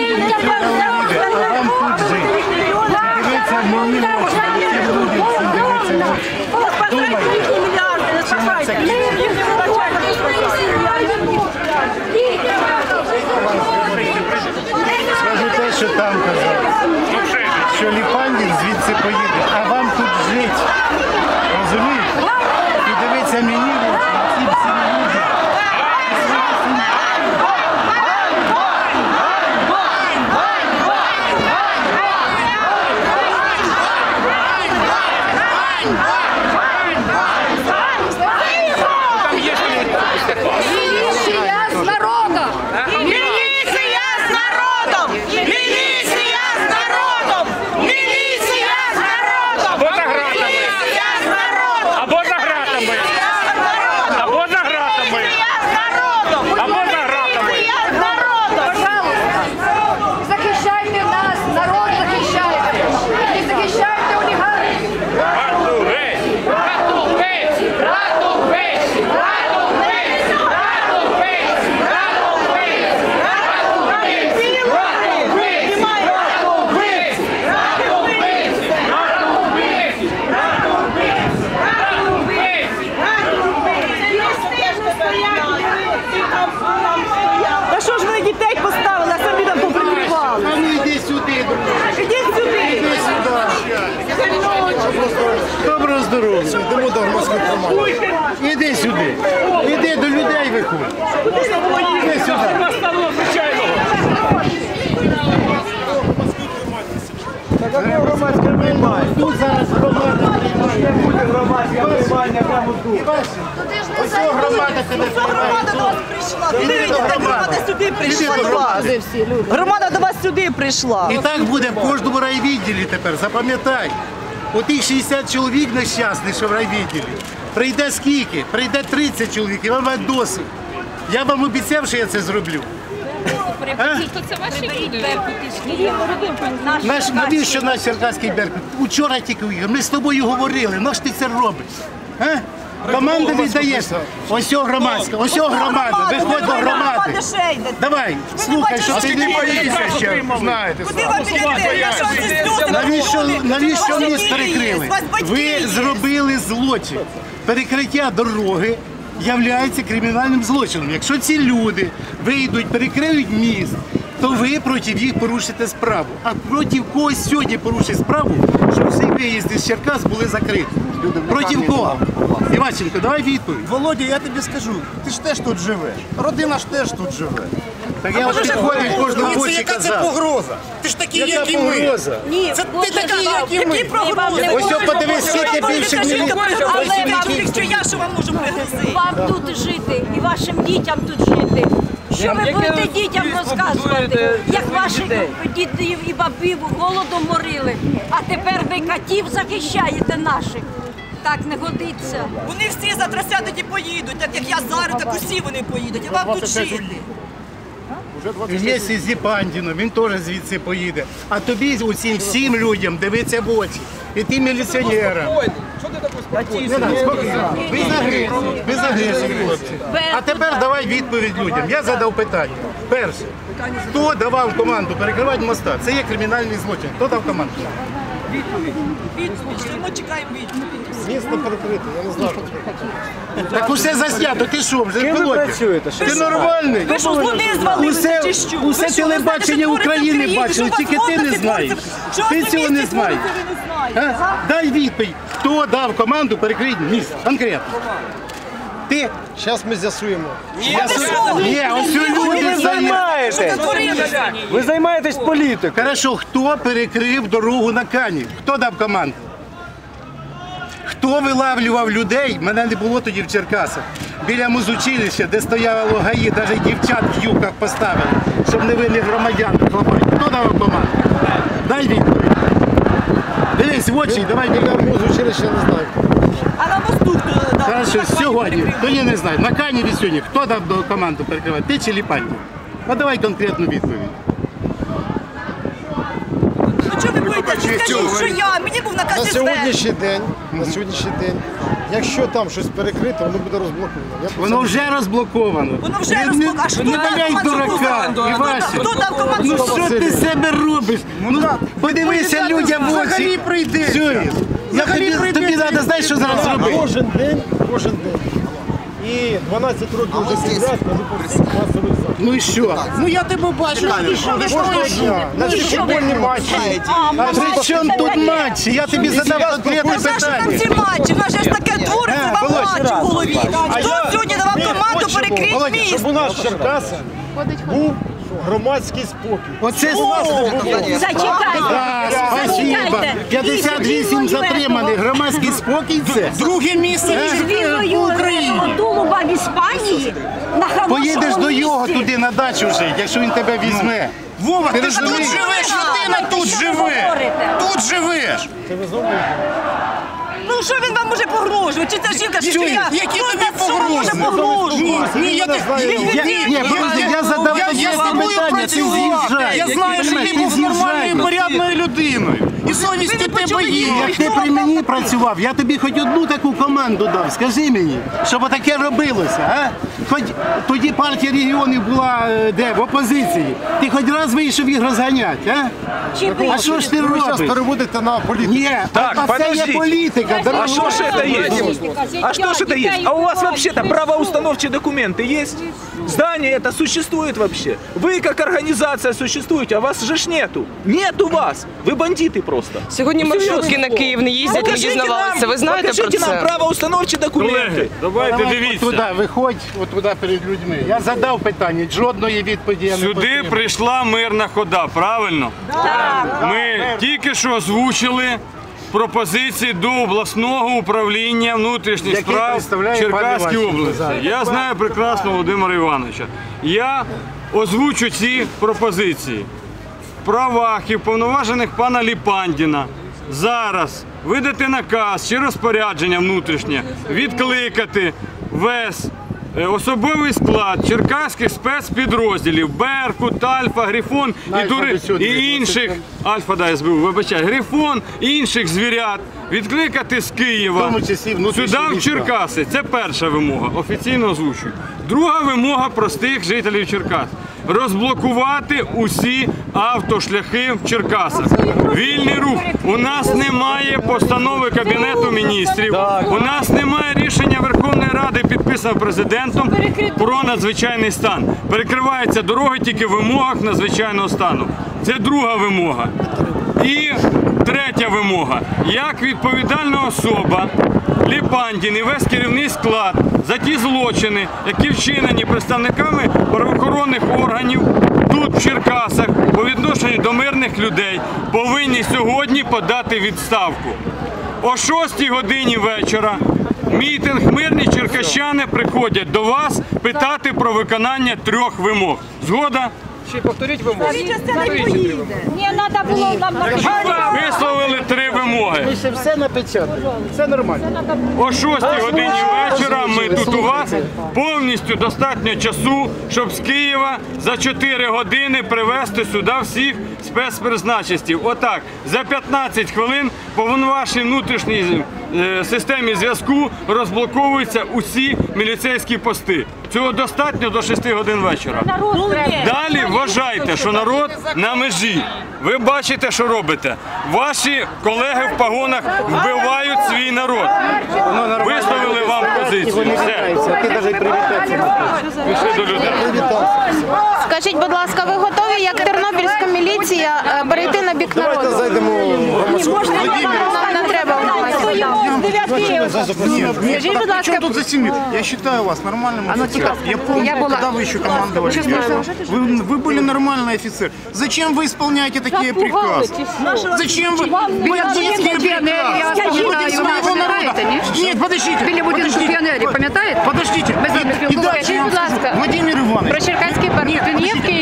їдьте А вам тут жити. Дивіться мої очі, які люди. Всі дивляться в очі. Думайте, чим це Скажу те, що там казав. Що Ліпандін звідси поїде, а вам тут жити. Та що ж ви дітей поставили, а самі там поприкривали? А ну йди сюди, друже. Ідіть сюди! Іди сюди. Доброго здоров'я. Йдемо до громадської громади. Іди сюди. Іди до людей виходь. Іди сюди. Тут зараз громада приймає. Ось ця громада тебе Громада до вас прийшла. Дивіться, громада сюди прийшла до вас. Громада до вас сюди прийшла. І так буде в кожному райвідділі тепер, запам'ятай. У тих 60 чоловік нещасних, що в райвідділі. Прийде скільки? Прийде 30 чоловік, і вам буде досить. Я вам обіцяв, що я це зроблю. Наш, навіщо наш черкаський Беркут? Учора тільки. Ми з тобою говорили, ну ж ти це робиш? А? Команду віддаєш. Ось о громадська, ось о громада, виходь до громади. Давай, слухай, що ти не боїшся ще, знаєте. Куди що, Навіщо, навіщо міст перекрили? Ви зробили злочин. Перекриття дороги являється кримінальним злочином. Якщо ці люди вийдуть, перекриють міст, то ви проти їх порушите справу. А проти когось сьогодні порушить справу, щоб всі виїзди з Черкас були закриті. Проти кого? Іваченко, давай відповідь. Володя, я тобі скажу, ти ж теж тут живеш. Родина ж теж тут живе. Так я от підходив кожному Дивіться, яка це погроза? Ти ж такий, Яка як і ми. погроза? Ні, Це ти такий, як і ми. Ось от подивись, скільки більше мілі- Але працівників. якщо я що вам можу пригрозити? вам тут жити і вашим дітям тут жити. Що ви будете дітям розказувати, як ваших дідів і бабів голодом морили, а тепер ви катів захищаєте наших. Так не годиться. Вони всі завтра сядуть і поїдуть, так як я зараз, так усі вони поїдуть. А вам тут жити. Є зі Пандіно, він теж звідси поїде. А тобі усім всім людям дивиться в очі. І ти міліціонерам. Без без агресії, хлопці. А тепер давай відповідь людям. Я задав питання. Перше, хто давав команду перекривати моста? Це є кримінальний злочин. Хто дав команду? Відповідь, ми чекаємо відповідь. Місто перекрите, я не знаю. Так усе заснято, ти що, вже Володя? Ти нормальний? Ви що, вони звалилися Усе, чи що? усе Ви що, ви знаєте, телебачення що твориться в України бачили, Що тільки вас ти не твориться? знаєш. Що Ти цього не місті знаєш. твориться, ви не знаєте. А? Дай відповідь, хто дав команду перекрити міст? Конкретно. Ти? Зараз ми з'ясуємо. Ні, ось люди. Що? Ви займаєтесь політикою. Хорошо, хто перекрив дорогу на Кані? Хто дав команду? Хто вилавлював людей? Мене не було тоді в Черкасах. Біля музучилища, де стояло ГАІ, навіть дівчат в юбках поставили, щоб не винних громадян хлопати. Хто давав команду? Дай відповідь. Дивись в очі, давай відповідь. Музучилище не знаю. А на мосту хто дав? Хорошо, сьогодні, то я не знаю, на Кані від сьогодні, хто дав до- команду перекривати? Ти чи Ліпаньків? Ну давай конкретну відповідь. Ну чого ви боїтеся? Скажіть, що я, мені був наказ На СБ. сьогоднішній день, на сьогоднішній день Якщо там щось перекрите, воно буде розблоковано. Я про це Воно вже розблоковано. Воно вже Не- розблоковано. А що Не дав валяй команду дурака. Хто дав команду Ну команду? що ти з себе робиш? Ну, подивися людям в очі. Взагалі прийде. Все, я тобі, тобі треба, знаєш, що зараз робити? Кожен день, кожен день. І 12 років вже підряд кажу по всіх масових заходах. Ну і що? Ну я тебе бачу кожного дня. На всі футбольні матчі. А при чому тут матчі? Я тобі задав конкретне За що там ці матчі? У нас же ж таке твориться, вам матч у голові. Хто сьогодні давав команду перекрити Володя, міст? щоб у нас в Черкасах був громадський спокій. Оце Зачекайте. Спасибо. Зачекайте. 58 затриманих. Громадський спокій це. Друге місце Із вільною Тулуба в Іспанії на хорошому Поїдеш до його місці. туди на дачу вже, якщо він тебе візьме. Вова, Ти ж тут розумієш? живеш, людина тут Що ви живе. говорите? Тут живеш. Ну що він вам може погрожувати? Чи ця жінка що я? які тобі знає, що вам може погрожувати? Ні, я задав питання, ти з'їжджай. Я знаю, що ти був нормальною, порядною людиною. І совість у тебе є. Як ти при мені працював, я тобі хоч одну таку команду дав, скажи мені, щоб таке робилося, а? Хоч тоді партія регіонів була е, де, в опозиції. Ти хоч раз вийшов їх розганяти, а? А що ж ти Ви зараз переводите на політику. Ні, Так, а це є політика, А что ж это есть? А что ж это есть? А у вас вообще-то правоустановчие документы есть? Здание это существует вообще? Вы как организация существуете, а вас же ж нету. Нету вас. Вы бандиты просто. Сьогодні маршрутки на Київ не їздять, ми Покажите дізнавалися. Ви нам, знаєте про покажите нам це? правоустановчі документи. Давайте дивіться. Туди, виходь, от туди перед людьми. Я задав питання, жодної відповіді я не Сюди отримав. прийшла мирна хода, правильно? Ми тільки що озвучили пропозиції до обласного управління внутрішніх Який справ Черкаської області. Я знаю прекрасно Володимира Івановича. Я озвучу ці пропозиції. В правах і вповноважених пана Ліпандіна зараз видати наказ чи розпорядження внутрішнє відкликати весь особовий склад черкаських спецпідрозділів Беркут, Альфа, Грифон і, дури, і інших Альфа да, СБУ, вибачай, Грифон і інших звірят відкликати з Києва сюди в. Черкаси. Це перша вимога, офіційно озвучую. Друга вимога простих жителів Черкас. Розблокувати усі автошляхи в Черкасах. Вільний рух. У нас немає постанови Кабінету міністрів. У нас немає рішення Верховної Ради, підписаного президентом про надзвичайний стан. Перекриваються дороги тільки в вимогах надзвичайного стану. Це друга вимога. І третя вимога. Як відповідальна особа Ліпандін і весь керівний склад за ті злочини, які вчинені представниками правоохоронних органів тут, в Черкасах, по відношенню до мирних людей, повинні сьогодні подати відставку. О 6 годині вечора мітинг мирні черкащани приходять до вас питати про виконання трьох вимог. Згода? Ні, треба було нам. Ми ще все напечатали. Все нормально. О 6 годині вечора ми тут у вас повністю достатньо часу, щоб з Києва за 4 години привезти сюди всіх спецпризначистів. Отак, за 15 хвилин по вашій внутрішній е, системі зв'язку розблоковуються усі міліцейські пости. Цього достатньо до 6 годин вечора. Далі вважайте, що народ на межі. Ви бачите, що робите. Ваші колеги в погонах вбивають свій народ. Виставили вам позицію. Все, пішли до людей. Скажіть, будь ласка, ви готові, як тернопільська міліція, е, перейти на бік Давайте зайдемо в громадську. Нам не треба Скажіть, будь ласка, Причем тут за семью? Я считаю вас нормальным офицером. Я помню, Я была- когда вы еще командовали. Вы, вы были нормальный офицер. Зачем вы исполняете такие приказы? Зачем вы бандитские пионеры, я вас приказы? пам'ятаю, Против своего ви народа? знаєте, ні? Нет, подождите. Біля будинку подождите. піонерів, пам'ятаєте? Подождите. Ми з ними И спілкувалися. дальше я вам Будь ласка. скажу. Владимир Иванович. про Черкаський парк Нет, він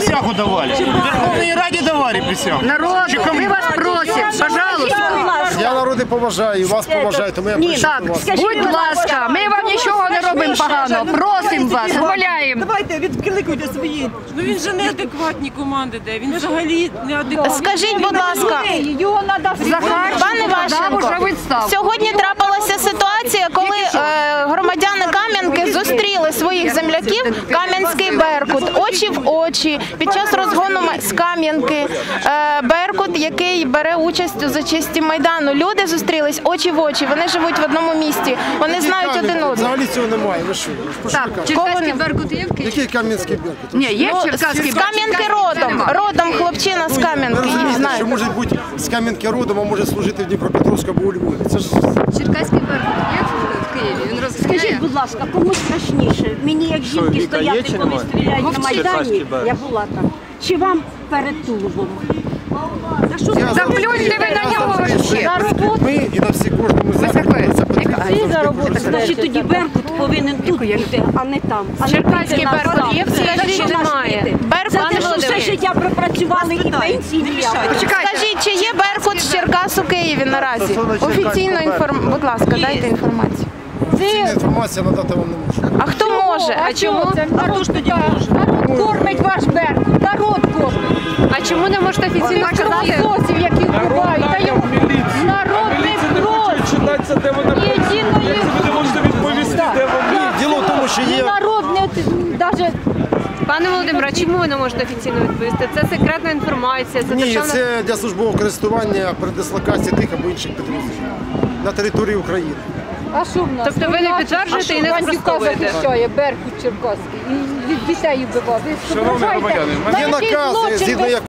присягу давали. Верховной Раде давали присягу. Народ, ми вас просимо, пожалуйста. Я народний поважаю, вас поважаю, тому я Ні, прийшов так, до вас. Будь ласка, ми вам нічого не робимо погано. Просимо вас, умоляємо. Давайте відкликуйте свої. Ну він же неадекватні команди де. Він взагалі неадекватний. Скажіть, будь ласка, Його треба Захарченко Пане Вашенко, сьогодні трапилася ситуація, коли е, громадяни Кам'янки зустріли своїх земляків Кам'янський Беркут очі в очі під час розгону з Кам'янки. Е, Беркут, який бере участь у зачисті майдану. Люди зустрілись очі в очі. Вони живуть в одному місті. Вони знають один одного. Взагалі цього немає, ви що? Так. Черкаський беркут є в Києві? Який Кам'янський Беркут? Ні, є Ну, Черкаський з беркут. Кам'янки родом. Родом хлопчина з Ви Кам'янки. розумієте, що може бути з Кам'янки родом, а може служити в Дніпропетровську або у Львові. Це ж Черкаський беркут є в Києві? Він розганяє? Скажіть, будь ласка, кому страшніше? Мені як жінки стояти, коли стріляють на Майдані, я була там. Чи вам перед Тулубом? Що Я Заплюньте ви на нього вообще. За роботу. ми і на всі кожному заході це потрібно. Всі за. Значить, тоді Беркут повинен тут бути, а не там. А не Черкаський Беркут є в цій За країні? Немає. бити? Беркут, За те, що все життя пропрацювали і пенсії. Скажіть, чи є Беркут з Черкас у Києві наразі? Офіційно інформ... Будь ласка, дайте інформацію. Офіційна інформація надати вам не можу. А хто може? А чому? А хто ж тоді може? Народ кормить ваш Беркут, народ кормить. А чому не можете офіційно сказати? Сосів, які вбивають, та йому народ не просить. Читається, де вона Єдиної Як це ви не можете відповісти, де вона? Діло в тому, що є народ не навіть Пане Володимире, а чому ви не можете офіційно відповісти? Це секретна інформація, це Ні, державна це для службового користування при дислокації тих або інших підрозділів на території України. А що в нас? Тобто ви не підтверджуєте і не спростовуєте? захищає Беркут Черкаський і від дітей вбивав. Ви Шановні громадяни, є накази, згідно якого